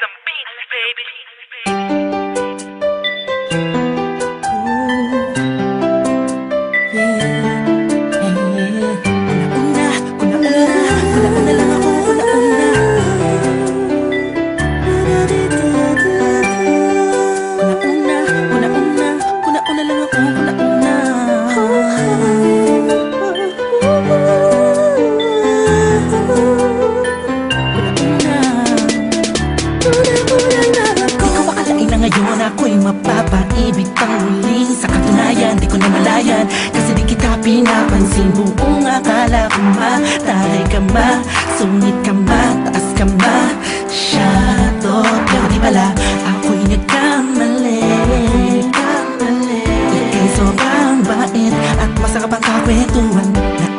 some beats, baby. Pinapansin Buong akala ko mataray ka ma Sungit ka ma, taas ka ma Shadow, pero di pala Ako'y nagkamali. Ika'y sobrang bait At masarap ang kakwentuhan.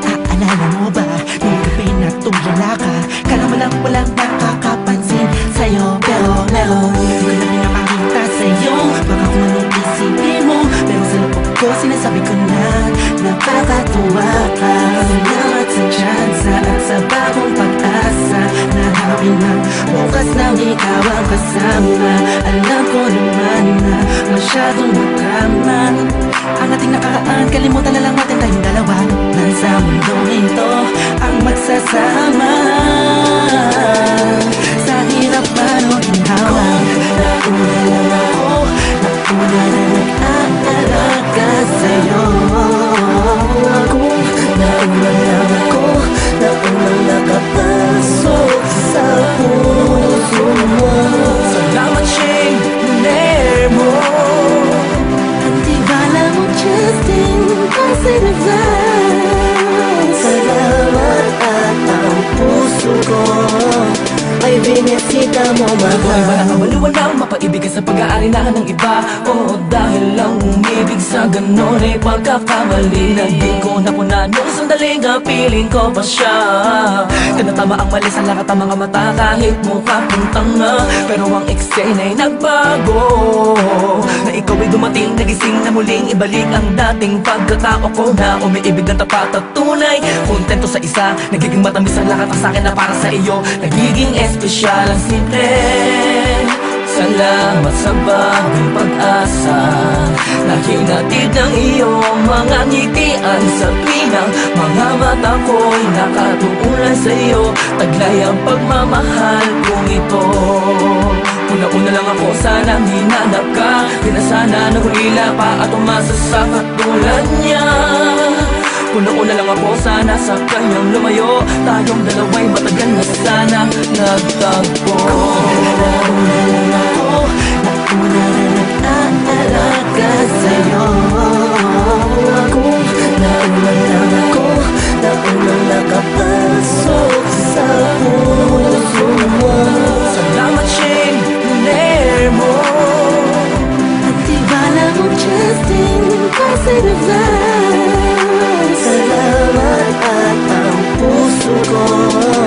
Naaalala mo ba Nung gabi na tumula ka? Kala mo lang walang nakakapansin Sa'yo pero meron. Sa'yo? Baka kung anong isipin mo Pero sa loob ko sinasabi ko na Napakatuwa naman na masyadong madrama Ang ating nakaraan Kalimutan na lang natin tayong dalawa. Nang sa mundong ito Ang magsasama binisita mo, Ako'y mahal walang kabaliwan lang Mapaibig ka sa pag-aari na ng iba. Oo, dahil lang umibig sa ganon ay pagkakamali Naging ko na po na nung sandaling piling ko pa siya. Tinatama ang mali sa lahat ng mga mata Kahit mukha kong tanga. Pero ang eksena ay nagbago. Na ikaw ay dumating, nagising na muling Ibalik ang dating pagkatao ko. Na umiibig ng tapat at tunay Kontento sa isa, nagiging matamis ang lahat ang sakin na para sa iyo. Nagiging espesyal ang simple. Salamat sa bagong pag-asa Na hinatid ng iyong mga ngitian Sa pinang mga mata ko'y nakatuulan sa iyo. Taglay ang pagmamahal kong ito. Una-una lang ako sanang hinanap ka. Di na sana nahulila pa at umasa sa katulad niya. Una-una lang ako sana sa kanyang lumayo. Tayong dalawa'y matagal na sana nagtagpo puso ko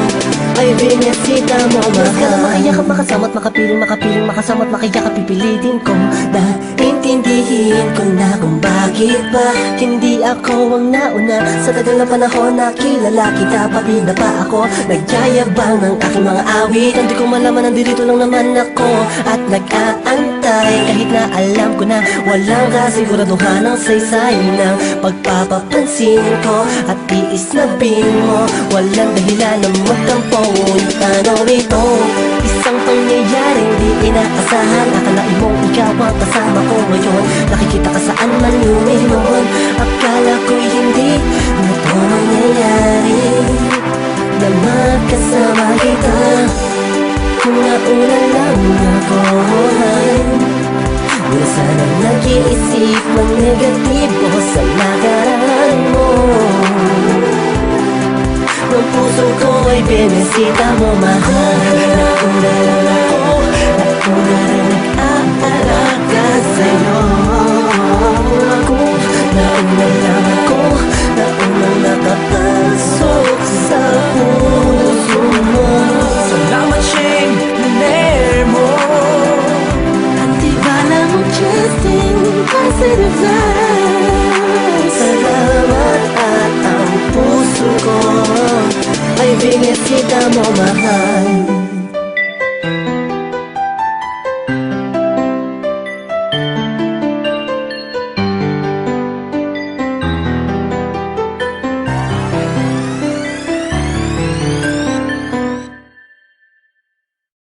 ay binisita mo, mahal Mas ka na makiyakap, makasama at makapiling, makapiling, makasama at makiyakap, pipilitin ko Dahil intindihin ko na kung bakit ba Hindi ako ang nauna Sa tagal na panahon na kilala kita. Pati na pa ako. Nagyayabang ng aking mga awit. Hindi ko malaman nandito lang naman ako. At nag-aantay Kahit na alam ko na Walang kasiguraduhan ang saysay ng Pagpapapansin ko At tiis na bin mo Walang dahilan na magtampo Ngunit ano ito Isang pangyayaring di inaasahan. Akalain mong ikaw ang kasama ko ngayon. Nakikita ka saan man lumiyon Akala ko'y hindi na ito mangyayari Na magkasama kita. Kung nauna lang ako Di na sana nag-iisip ng negatibo sa nakaraan mo. Ang puso ko ay binisita mo mahal Ako na lang ako Ako na lang nag-aalaga sa'yo Ako na lang ako sa puso mo Salamat Shane na nair mo At di ba lang Vive si